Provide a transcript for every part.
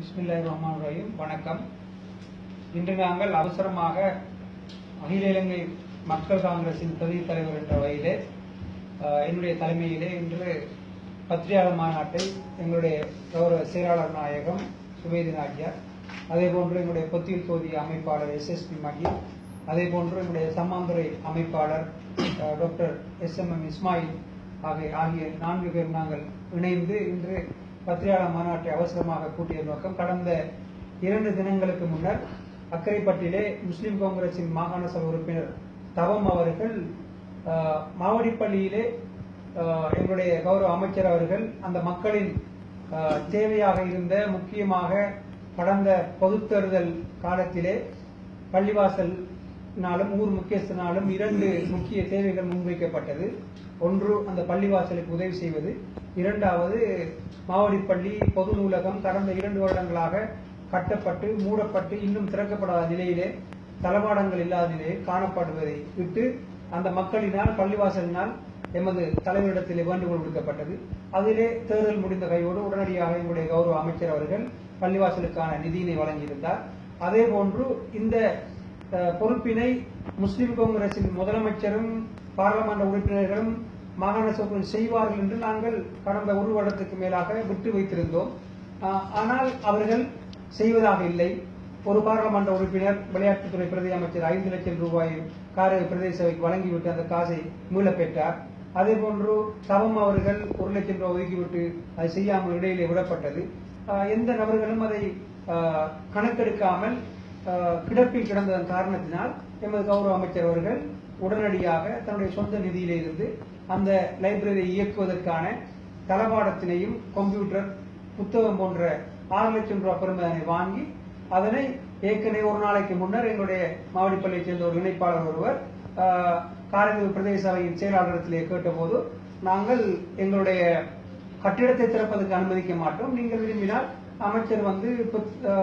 பிஸ்மில்லாஹிர் ரஹ்மான் ரஹீம். வணக்கம். இன்று நாங்கள் அவசரமாக அகில இலங்கை மக்கள் காங்கிரசின் பிரதி தலைவர் என்ற வகையிலே என்னுடைய தலைமையிலே இன்று பத்திரிகையாளர் மாநாட்டை எங்களுடைய கௌரவ செயலாளர் நாயகம் சுபேதி நாட்டியார் அதே போன்று எங்களுடைய பொத்தியில் தொகுதி அமைப்பாளர் எஸ் எஸ் பி மகி அதே போன்று எங்களுடைய சம்மாந்துறை அமைப்பாளர் doctor S M M Ismail ஆகிய ஆகிய நான்கு பேர் நாங்கள் இணைந்து இன்று பத்திரிகையாளர் மாநாட்டை அவசரமாக கூட்டிய நோக்கம் கடந்த இரண்டு தினங்களுக்கு முன்னர் அக்கரைப்பட்டிலே முஸ்லிம் காங்கிரசின் மாகாண சபை உறுப்பினர் தவம் அவர்கள் ஆஹ், மாவடிப்பள்ளியிலே எங்களுடைய கௌரவ அமைச்சர் அவர்கள் அந்த மக்களின் ஆஹ், தேவையாக இருந்த முக்கியமாக கடந்த பொது தேர்தல் காலத்திலே பள்ளிவாசல் நாளும் ஊர் முக்கியஸ்தனாலும் இரண்டு முக்கிய தேவைகள் முன்வைக்கப்பட்டது. ஒன்று அந்த பள்ளிவாசலுக்கு உதவி செய்வது. இரண்டாவது மாவடிப்பள்ளி பொது நூலகம் கடந்த இரண்டு வருடங்களாக கட்டப்பட்டு மூடப்பட்டு இன்னும் திறக்கப்படாத நிலையிலே தளபாடங்கள் இல்லாத நிலையில் காணப்படுவதை விட்டு அந்த மக்களினால் பள்ளிவாசலினால் எமது தலைவரிடத்திலே வேண்டுகோள் விடுக்கப்பட்டது. அதிலே தேர்தல் முடிந்த கையோடு உடனடியாக எங்களுடைய கௌரவ அமைச்சர் அவர்கள் பள்ளிவாசலுக்கான நிதியினை வழங்கியிருந்தார். அதே போன்று இந்த பொறுப்பினை முஸ்லிம் காங்கிரசின் முதலமைச்சரும் பாராளுமன்ற உறுப்பினர்களும் மாகாண சபை செய்வார்கள் என்று நாங்கள் கடந்த ஒரு வருடத்துக்கு மேலாக விட்டு வைத்திருந்தோம். ஆனால் அவர்கள் செய்வதாக இல்லை. ஒரு பாராளுமன்ற உறுப்பினர் விளையாட்டுத்துறை பிரதி அமைச்சர் ஐந்து லட்சம் ரூபாயை காரை பிரதேச சபைக்கு வழங்கிவிட்டு அந்த காசை மீளப் பெற்றார் அதே போன்று தவம் அவர்கள் ஒரு லட்சம் ரூபாய் ஒதுக்கிவிட்டு அதை செய்யாமல் இடையிலே விடப்பட்டது. எந்த நபர்களும் அதை கணக்கெடுக்காமல் கிடப்பில் கிடந்ததன் காரணத்தினால் எமது கௌரவ அமைச்சர் அவர்கள் உடனடியாக தன்னுடைய சொந்த நிதியிலிருந்து அந்த லைப்ரரியை இயக்குவதற்கான தளபாடத்தினையும் கம்ப்யூட்டர் புத்தகம் போன்ற ஆறு லட்சம் ரூபாய் பெருமதனை வாங்கி அதனை ஏற்கனவே ஒரு நாளைக்கு முன்னர் எங்களுடைய மாவடிப்பள்ளியைச் சேர்ந்த ஒரு இணைப்பாளர் ஒருவர் ஆஹ், காரைக்குடி பிரதேச சபையின் செயலாளரிடத்திலே கேட்டபோது நாங்கள் எங்களுடைய கட்டிடத்தை திறப்பதற்கு அனுமதிக்க மாட்டோம். நீங்கள் விரும்பினால் அமைச்சர் வந்து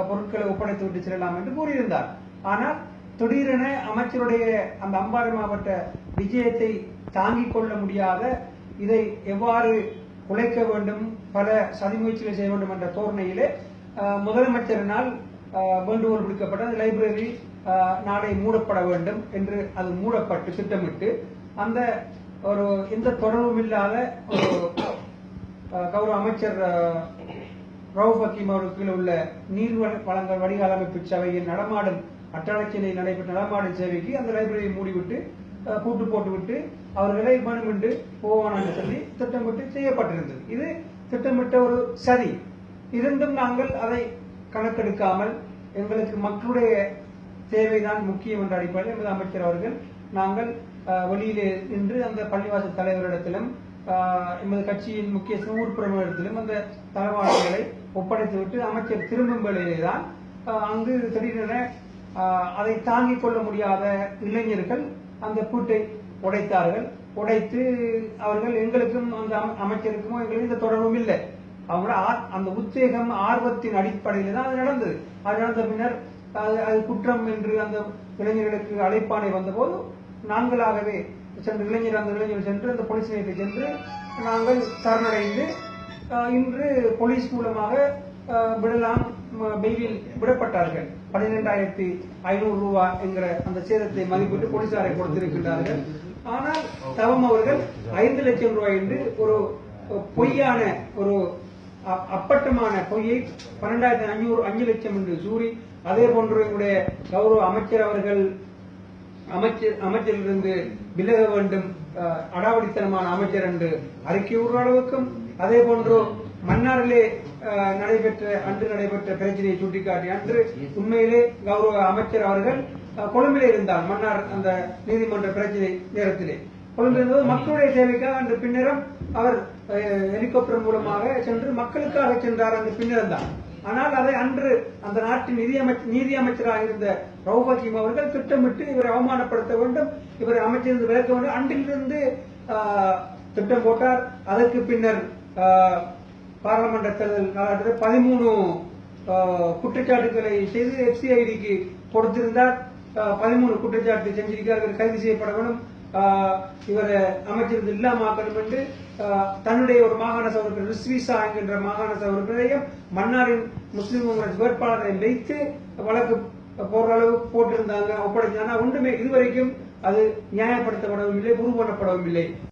பொருட்களை ஒப்படைத்து விட்டு செல்லலாம் என்று கூறியிருந்தார். ஆனால் திடீரென அமைச்சருடைய அந்த அம்பாறை மாவட்ட விஜயத்தை தாங்கிக் கொள்ள முடியாத இதை எவ்வாறு குலைக்க வேண்டும் பல சதிமுயற்சிகள் செய்ய வேண்டும் என்ற தோரணையிலே முதலமைச்சரினால் வேண்டுகோள் விடுக்கப்பட்ட அந்த லைப்ரரி நாளை மூடப்பட வேண்டும் என்று அது மூடப்பட்டு திட்டமிட்டு அந்த ஒரு எந்த தொடர்பும் இல்லாத ஒரு கௌரவ அமைச்சர் ரவுஃப் ஹக்கீம் அவருக்கு உள்ள நீர் வள- வளங்கள் வடிகால் அமைப்பு சபையின் நடமாடும் அட்டாளச்சினை நடைபெற்ற நடமாடும் சேவைக்கு அந்த லைப்ரரியை மூடிவிட்டு கூட்டு போட்டுவிட்டு அவர்களை வேணுமென்று போவான் என்று சொல்லி திட்டமிட்டு செய்யப்பட்டிருந்தது. இது திட்டமிட்ட ஒரு சதி. இருந்தும் நாங்கள் அதை கணக்கெடுக்காமல் எங்களுக்கு மக்களுடைய தேவைதான் முக்கியம் என்ற அடிப்படையில் எமது அமைச்சர் அவர்கள் நாங்கள் வெளியிலே நின்று அந்த பள்ளிவாசல் தலைவரிடத்திலும் எமது கட்சியின் முக்கிய ஊர் பிரமுகரிடத்திலும் அந்த தளவாடங்களை ஒப்படைத்துவிட்டு அமைச்சர் திரும்பும் வேளையிலே தான் அங்கு திடீரென அதை தாங்கிக் கொள்ள முடியாத இளைஞர்கள் அந்த கூட்டை உடைத்தார்கள். உடைத்து அவர்கள் எங்களுக்கும் அந்த அம- அமைச்சருக்குமோ எங்களுக்கு இந்த தொடர்பும் இல்லை. அவங்களோட ஆ- அந்த உத்வேகம் ஆர்வத்தின் அடிப்படையில் தான் அது நடந்தது. அது நடந்த பின்னர் அது அது குற்றம் என்று அந்த இளைஞர்களுக்கு அழைப்பானை வந்தபோது நாங்களாகவே சென்று இளைஞர் அந்த இளைஞர் சென்று அந்த போலீஸ் நிலையத்தை சென்று நாங்கள் சரணடைந்து இன்று போலீஸ் மூலமாக விடலாம். பெயிலில் விடப்பட்டார்கள். பன்னிரெண்டாயிரத்தி ஐநூறு ரூபாய் என்கிற அந்த சேதத்தை மதிப்பிட்டு போலீசாரை கொடுத்திருக்கின்றார்கள். ஆனால் தவம் அவர்கள் ஐந்து லட்சம் ரூபாய் என்று ஒரு பொய்யான ஒரு அப்பட்டமான பொய்யை பன்னெண்டாயிரத்தி அஞ்சூறு அஞ்சு லட்சம் என்று சூறி அதே போன்று எங்களுடைய கௌரவ அமைச்சர் அவர்கள் அமைச்சர் அமைச்சரிலிருந்து விலக வேண்டும். அடாவடித்தனமான அமைச்சர் என்று அறிக்கை விடுற அளவுக்கும் அதே போன்று மன்னாரிலே நடைபெற்ற அன்று நடைபெற்ற பிரச்சனையை சுட்டிக்காட்டி அன்று உண்மையிலே கௌரவ அமைச்சர் அவர்கள் கொழும்பிலே இருந்தார் மன்னார் அந்த நீதிமன்ற பிரச்சனை நேரத்திலே. கொழும்பில் இருந்தது மக்களுடைய சேவைக்காக அன்று பின்னரும் அவர் அஹ், ஹெலிகாப்டர் மூலமாக சென்று மக்களுக்காக சென்றார் அந்த பின்னரும் தான். ஆனால் அதை அன்று அந்த நாட்டின் நிதி அமைச்சர் நீதி அமைச்சராக இருந்த ரவுப் அவர்கள் திட்டமிட்டு இவரை அவமானப்படுத்த வேண்டும் இவரை அமைச்சிருந்து விலக்க வேண்டும். அன்றிலிருந்து ஆஹ், திட்டம் போட்டார். அதற்கு பின்னர் ஆஹ், பாராளுமன்ற தேர்தல் காலகட்டத்தில் பதிமூணு குற்றச்சாட்டுகளை செய்து எஃப்சிஐடிக்கு கொடுத்திருந்தார். பதிமூணு குற்றச்சாட்டு செஞ்சிருக்கிறார்கள் கைது செய்யப்பட வேண்டும். ஆஹ், இவரை அமைச்சிருந்து இல்லாமக்கணும் என்று தன்னுடைய ஒரு மாகாண சபை ரிஸ்விசா என்கின்ற மாகாண சபையும் மன்னாரின் முஸ்லிம் காங்கிரஸ் வேட்பாளரை வைத்து வழக்கு போற அளவு போட்டிருந்தாங்க ஒப்படைச்சாங்க. ஒன்றுமே இதுவரைக்கும் அது நியாயப்படுத்தப்படவும் இல்லை உருவப்படவும் இல்லை